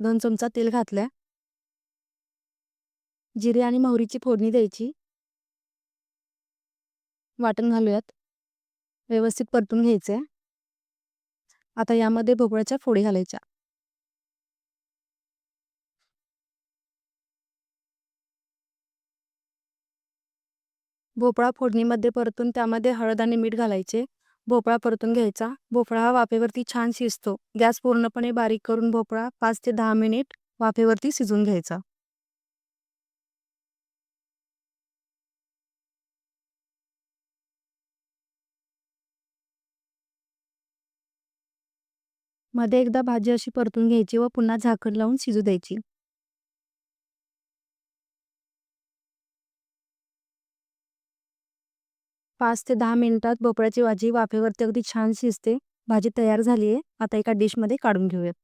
दोन चमचा तेल घातल्या जिरे आणि मोहरीची फोडणी द्यायची. वाटण घालूयात. व्यवस्थित परतून घ्यायचे. आता यामध्ये भोपळ्याच्या फोडी घालायच्या. भोपळा फोडणीमध्ये परतून त्यामध्ये हळद आणि मीठ घालायचे. भोपळा परतून घ्यायचा. भोपळा हा वाफेवरती छान शिजतो. गॅस पूर्णपणे बारीक करून भोपळा पाच ते दहा मिनिट वाफेवरती शिजून घ्यायचा. मध्ये एकदा भाजी अशी परतून घ्यायची व पुन्हा झाकण लावून शिजू द्यायची. पाच ते दहा मिनिटात भोपळ्याची भाजी वाफेवरती अगदी छान शिजते. भाजी तयार झाली आहे आता एका डिशमध्ये काढून घेऊयात.